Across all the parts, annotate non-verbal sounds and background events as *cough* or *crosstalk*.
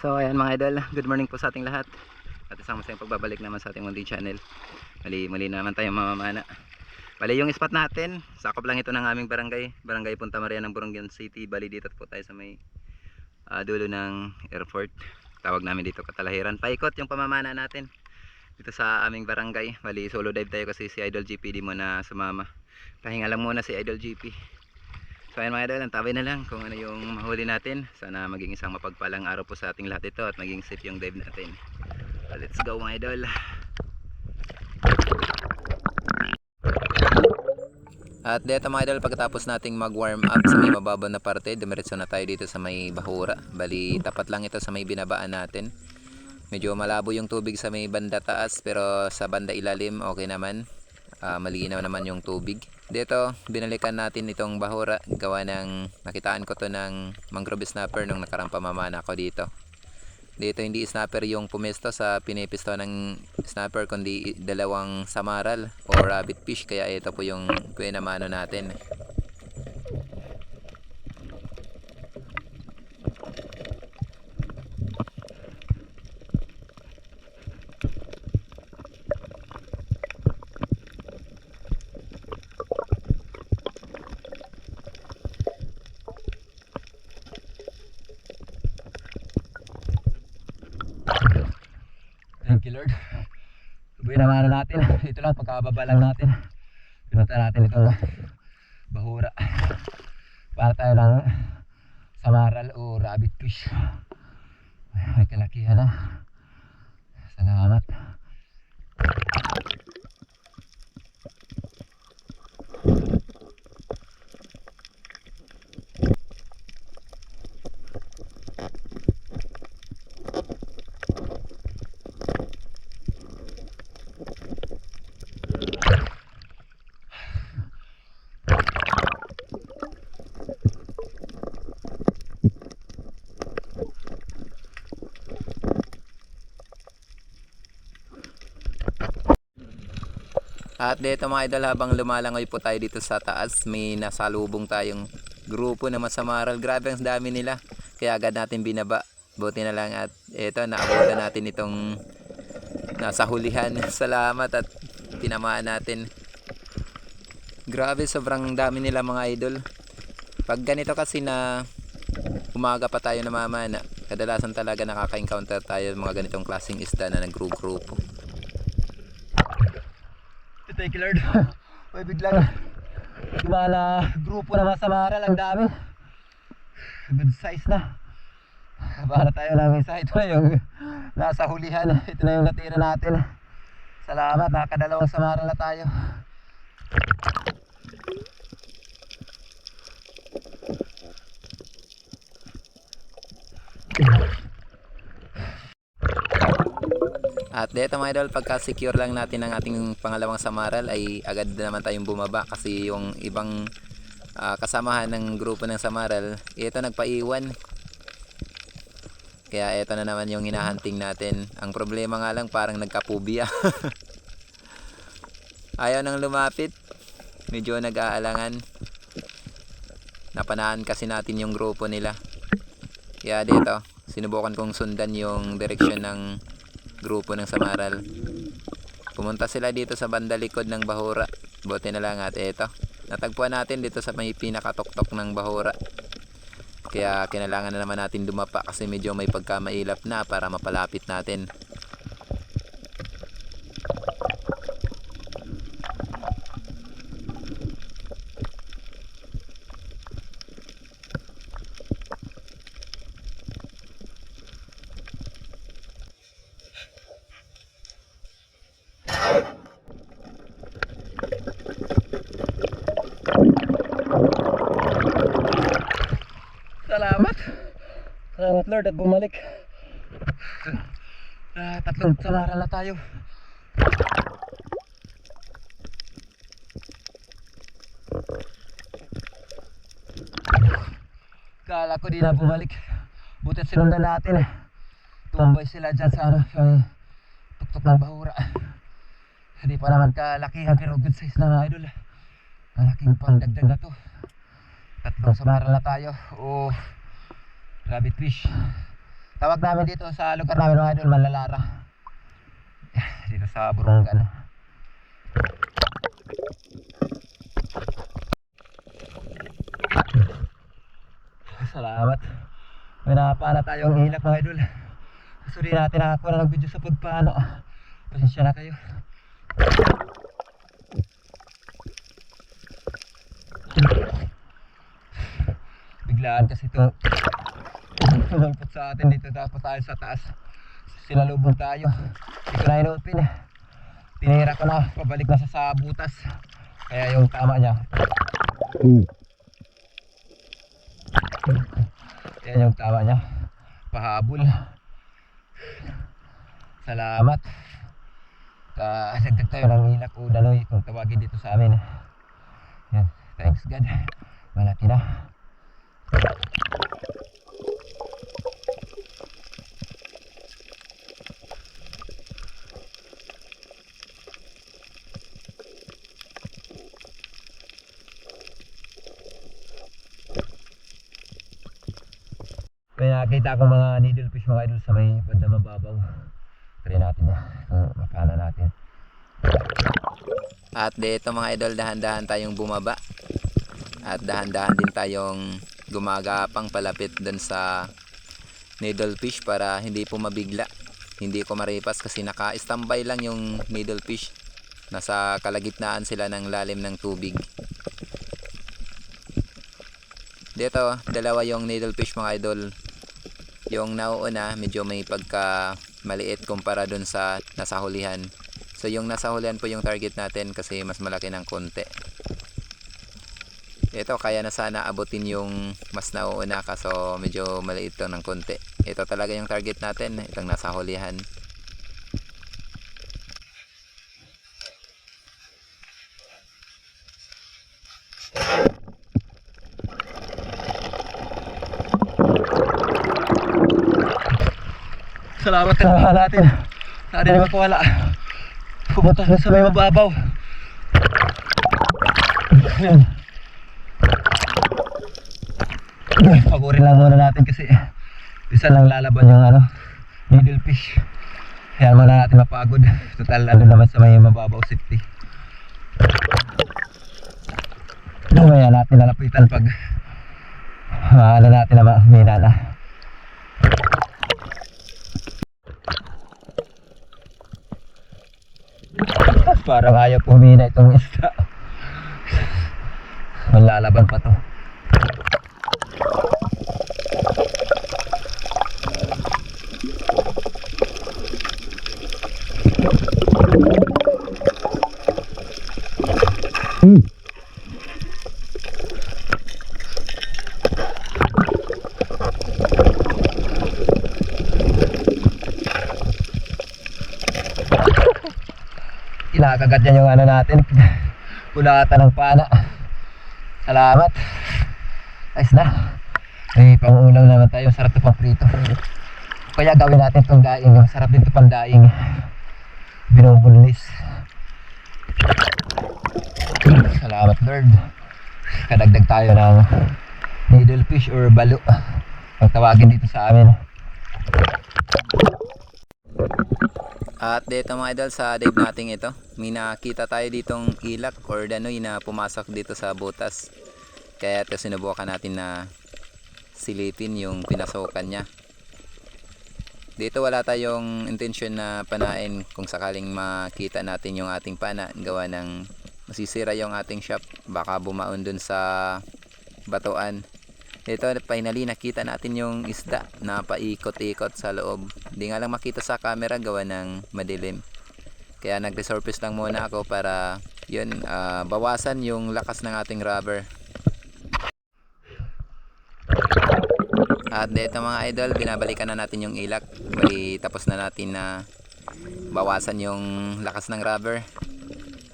So ayan mga idol, *laughs* good morning po sa ating lahat. At isang masayang pagbabalik naman sa ating Mundi Channel. Mali, mali naman tayong mamamana. Bali yung spot natin, sakop lang ito ng aming barangay. Barangay Punta Maria ng Borongan City. Bali dito po tayo sa may ah, dulo ng airport. Tawag namin dito Katalahiran. Paikot yung pamamana natin. Dito sa aming barangay. Bali solo dive tayo kasi si Idol GP di mo na sumama. Pahinga lang muna si Idol GP. So ayan mga idol, antabay na lang kung ano yung mahuli natin. Sana maging isang mapagpalang araw po sa ating lahat ito at maging safe yung dive natin. So, let's go mga idol. At dito mga idol, pagkatapos nating mag-warm up sa may mababa na parte, dumiretso na tayo dito sa may bahura. Bali, tapat lang ito sa may binabaan natin. Medyo malabo yung tubig sa may banda taas pero sa banda ilalim okay naman. Ah, malinaw naman yung tubig. Dito, binalikan natin itong bahura. Gawa ng, nakitaan ko to ng mangrove snapper nung nakarang pamamana ko dito. Dito hindi snapper yung pumesto sa pinipisto ng snapper kundi dalawang samaral o rabbit fish. Kaya ito po yung pinamano natin. Thank you Lord. Sabihin naman natin. *laughs* Ito lang pagkababa lang natin. Pinunta natin ito bahura. Para tayo lang samaral o rabbit fish. May kalakihan na. Salamat. At dito mga idol habang lumalangoy po tayo dito sa taas, may nasalubong tayong grupo na masamaral. Grabe ang dami nila. Kaya agad natin binaba. Buti na lang at eto naabutan natin itong nasa hulihan. *laughs* Salamat at tinamaan natin. Grabe sobrang dami nila mga idol. Pag ganito kasi na umaga pa tayo namamana, kadalasan talaga nakaka-encounter tayo mga ganitong klaseng isda na nag-grupo. You Lord. *laughs* May biglang gumala grupo na masamaral ang dami. Good size na. Para tayo lang isa. Ito na yung nasa hulihan. Ito na yung natira natin. Salamat. Nakakadalawang samaral na tayo. At dito mga idol, pagka secure lang natin ang ating pangalawang samaral ay agad na naman tayong bumaba kasi yung ibang ah, kasamahan ng grupo ng samaral, ito nagpaiwan. Kaya ito na naman yung hinahunting natin. Ang problema nga lang parang nagkapubia. *laughs* Ayaw nang lumapit. Medyo nag-aalangan. Napanaan kasi natin yung grupo nila. Kaya dito, sinubukan kong sundan yung direksyon ng grupo ng Samaral. Pumunta sila dito sa banda likod ng Bahura. Buti na lang at eto. Natagpuan natin dito sa may pinakatuktok ng Bahura. Kaya kinailangan na naman natin dumapa kasi medyo may pagkamailap na para mapalapit natin. Salamat. Salamat Lord at bumalik. Ah, tatlong samaral na tayo. Kala ko di na bumalik. Butit sinundan natin eh. Tumbay sila dyan sa ano, yung tuktok ng bahura. Hindi pa naman kalakihan pero good size mga idol. Malaking pangdagdag na to. Tatlong samaral na tayo. Oh, rabbit fish. Tawag namin dito sa lugar namin mga idol, Malalara. Dito sa Burungan. Salamat. May napana tayong ilak mga idol. Sorry natin ako na nag-video sa pagpano. Pasensya na kayo. Biglaan kasi ito Tumalpot sa atin dito tapos tayo sa taas. Sinalubong tayo. Hindi ko na in-open eh. Tinira ko na pabalik na sa sa butas. Kaya yung tama niya. Yan yung tama niya. Pahabol. Salamat. Kasagtag tayo ng ilak o daloy kung tawagin dito sa amin. Yan. Thanks God. Malaki na. May nakita akong mga needlefish mga idol sa may banda mababaw. Try natin yan. Kung makana natin. At dito mga idol, dahan-dahan tayong bumaba. At dahan-dahan din tayong gumagapang palapit dun sa needlefish para hindi po mabigla. Hindi ko maripas kasi naka-standby lang yung needlefish. Nasa kalagitnaan sila ng lalim ng tubig. Dito, dalawa yung needlefish mga idol. Yung nauuna, medyo may pagka maliit kumpara dun sa nasa hulihan. So yung nasa hulihan po yung target natin kasi mas malaki ng konti. Ito kaya na sana abutin yung mas nauuna kaso medyo maliit lang ng konti. Ito talaga yung target natin, itong nasa hulihan. Salamat sa natin. Natin na magkawala. Pumunta na sa may mababaw. Yan. Pagurin lang muna natin kasi isa lang lalaban yung ano, needlefish. Kaya muna natin mapagod. *laughs* Total ano naman sa may mababaw safety. Mamaya natin lalapitan pag maala natin na mahina na. Parang ayaw pumina itong isda. *laughs* Malalaban pa to. Kinakagat yan yung ano natin. Pulatan ng pana. Salamat. Ayos na. May pangulam naman tayo. Sarap ito pang prito. Kaya gawin natin itong daing. Sarap din ito pang daing. Binubulis. Salamat Lord. Kadagdag tayo ng needlefish or balo. Ang tawagin dito sa amin. At dito mga idol sa dive natin ito, may nakita tayo ditong ilak or danoy na pumasok dito sa butas. Kaya ito sinubukan natin na silipin yung pinasokan niya. Dito wala tayong intensyon na panain kung sakaling makita natin yung ating pana. Gawa ng masisira yung ating shop. Baka bumaon dun sa batuan. Ito finally nakita natin yung isda na paikot-ikot sa loob. Hindi nga lang makita sa camera gawa ng madilim. Kaya nag-resurface lang muna ako para yun, ah, bawasan yung lakas ng ating rubber. At dito mga idol, binabalikan na natin yung ilak. Bali tapos na natin na bawasan yung lakas ng rubber.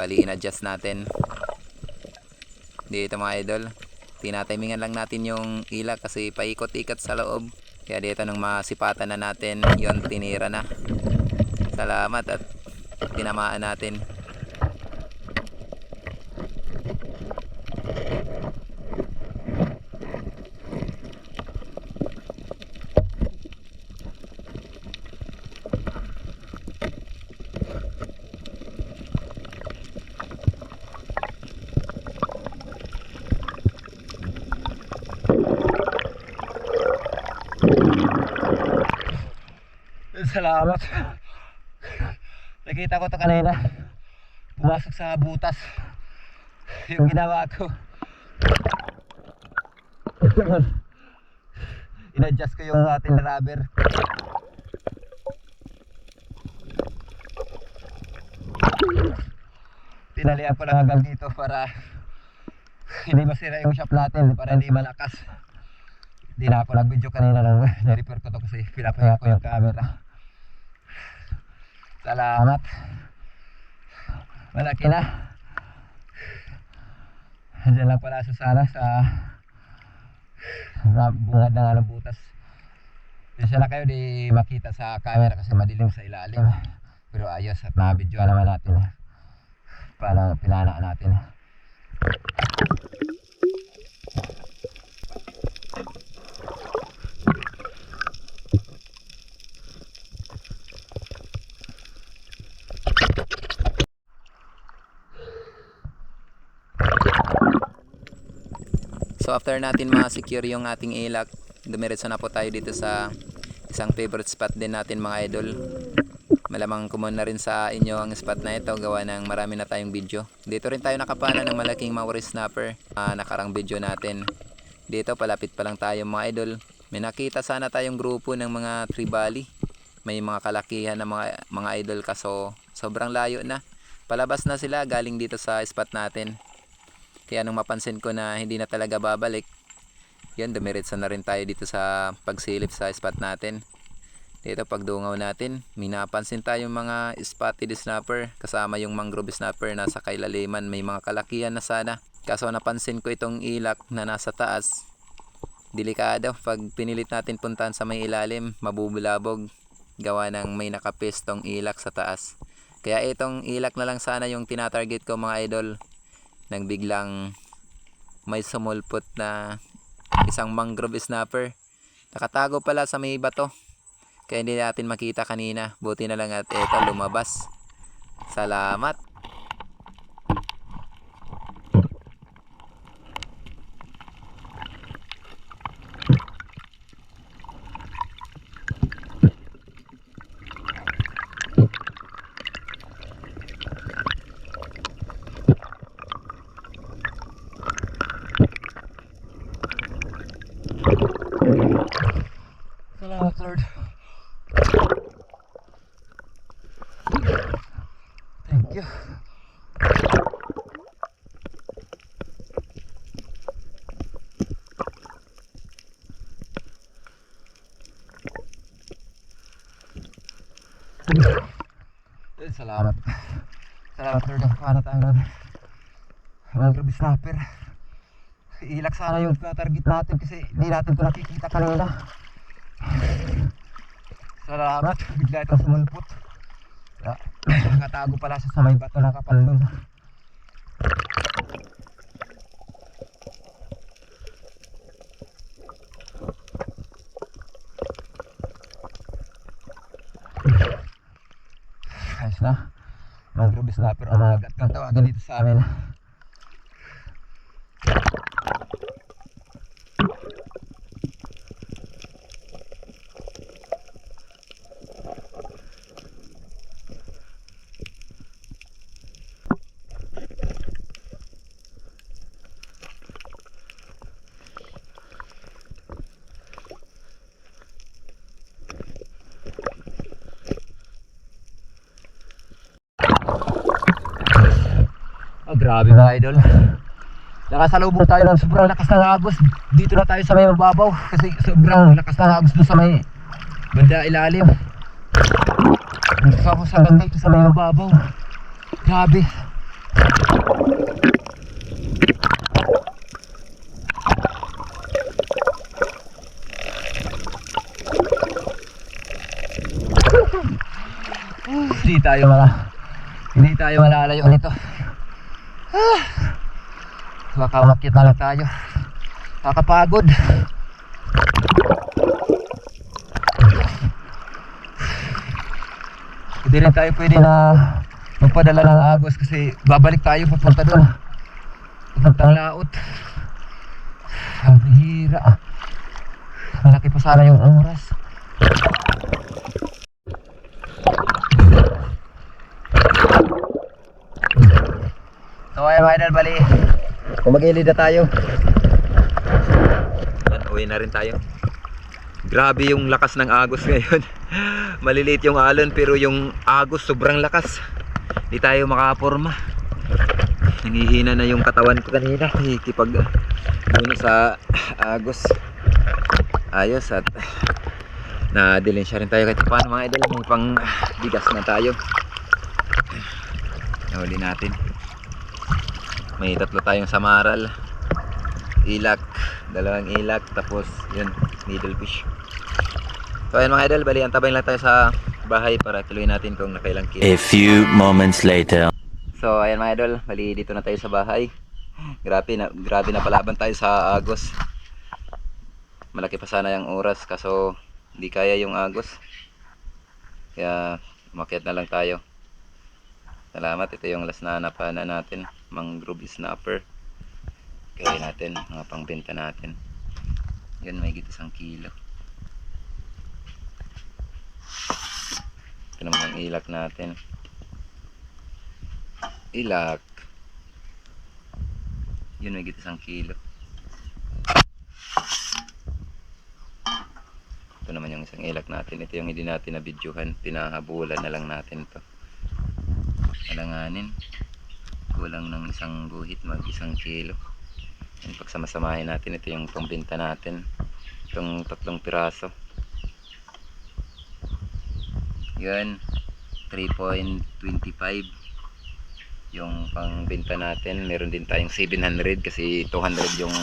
Bali in-adjust natin. Dito mga idol, tinatimingan lang natin yung ilak kasi paikot-ikot sa loob. Kaya dito nung masipatan na natin, yon tinira na. Salamat at tinamaan natin. Salamat. Nakita ko to kanina. Pumasok sa butas. Yung ginawa ko. In-adjust ko yung ating rubber. Tinalian ko lang hanggang dito para hindi masira yung shop natin para hindi malakas. Hindi na ako nag-video kanina lang. *laughs* Na-repair ko to kasi pinapahinga ko yung camera. Salamat. Malaki na. Diyan lang pala sa sana sa bungad ng anong butas. Kasi na kayo di makita sa camera kasi madilim sa ilalim. Pero ayos at na-video naman natin. Paano pinana natin. So after natin ma-secure yung ating ilak, dumiretso na po tayo dito sa isang favorite spot din natin mga idol. Malamang common na rin sa inyo ang spot na ito gawa ng marami na tayong video. Dito rin tayo nakapana ng malaking Maori snapper ah, nakarang video natin. Dito palapit pa lang tayo mga idol. May nakita sana tayong grupo ng mga tribali. May mga kalakihan na mga, mga idol kaso sobrang layo na. Palabas na sila galing dito sa spot natin. Kaya nung mapansin ko na hindi na talaga babalik, yun, dumiretso na rin tayo dito sa pagsilip sa spot natin. Dito pagdungaw natin, may napansin tayong mga spotted snapper kasama yung mangrove snapper nasa kailaliman. May mga kalakihan na sana. Kaso napansin ko itong ilak na nasa taas. Delikado, pag pinilit natin puntahan sa may ilalim, mabubulabog. Gawa ng may nakapistong ilak sa taas. Kaya itong ilak na lang sana yung tinatarget ko mga idol nang biglang may sumulpot na isang mangrove snapper. Nakatago pala sa may bato. Kaya hindi natin makita kanina. Buti na lang at eto lumabas. Salamat Lord. Thank you. Eh, Salamat. Salamat Lord. Paano tayo nun? Mangrove snapper. Ilak sana yung target natin kasi hindi natin ito nakikita kanina. Salamat. Bigla itong sumulpot. Nakatago pala siya sa may bato na kapal nun. Ayos na. Mangrove snapper umagat kang tawagan dito sa amin. Grabe mga idol. Nakasalubong tayo ng sobrang lakas ng agos. Dito na tayo sa may mababaw kasi sobrang lakas ng agos doon sa may banda ilalim. Gusto ako sa ganda dito sa may mababaw. Grabe. Hindi tayo mga hindi tayo malalayo nito. Baka umakyat na lang tayo. Kakapagod. Hindi rin tayo pwede na magpadala ng agos kasi babalik tayo papunta doon. Papuntang laot. Ang hira. Malaki pa sana yung oras. Idol, bali. Kumagilid na tayo. Yan, uwi na rin tayo. Grabe yung lakas ng agos ngayon. *laughs* Maliliit yung alon pero yung agos sobrang lakas. Di tayo makaporma. Nangihina na yung katawan ko kanina. Ikipag doon sa agos. Ayos at nadilin siya rin tayo kahit paano mga idol. May pang bigas na tayo. Nahuli natin. May tatlo tayong samaral. Ilak. Dalawang ilak. Tapos yun. Needlefish. So ayan mga idol. Bali antabayin lang tayo sa bahay para tuloy natin kung nakailang kilo. A few moments later. So ayan mga idol, bali dito na tayo sa bahay. Grabe na grabe na palaban tayo sa agos. Malaki pa sana yung oras kaso hindi kaya yung agos. Kaya umakyat na lang tayo. Salamat, ito yung last na napana natin, mangrove snapper. Kaya natin, mga pangbenta natin. Yan, may git isang kilo. Ito naman ang ilak natin. Ilak. Yun may git isang kilo. Ito naman yung isang ilak natin. Ito yung hindi natin na videohan pinahabulan na lang natin to alanganin kulang ng isang guhit mag isang kilo. Yan pagsamasamahin natin ito yung pambinta natin. Itong tatlong piraso. Yun 3.25 yung pangbenta natin meron din tayong 700 kasi 200 yung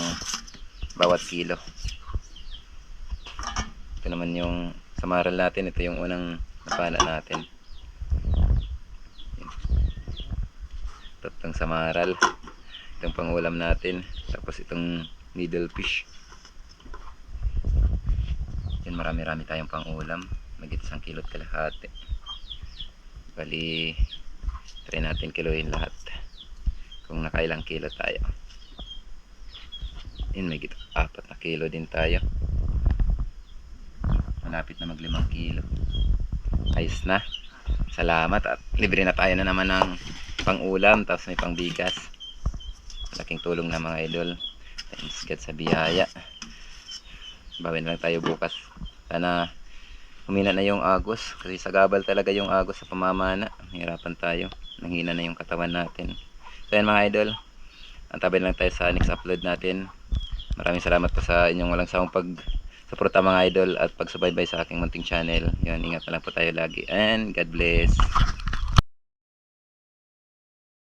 bawat kilo. Ito naman yung samaral natin ito yung unang napana natin tatlong samaral itong pangulam natin tapos itong needlefish yun marami rami tayong pangulam. Magit isang kilot kalahati. Bali try natin kilohin lahat. Kung nakailang kilo tayo. Yun may gito apat na kilo din tayo. Malapit na mag limang kilo. Ayos na. Salamat at libre na tayo na naman ng pang ulam tapos may pang bigas malaking tulong na mga idol. Thanks God sa biyaya. Bawin lang tayo bukas. Sana humina na yung agos. Kasi sa gabal talaga yung agos sa pamamana. Hirapan tayo. Nanghina na yung katawan natin. So yan mga idol. Antabay lang tayo sa next upload natin. Maraming salamat po sa inyong walang sawang pag suporta mga idol at pagsubaybay sa aking munting channel. Yan ingat na lang po tayo lagi. And God bless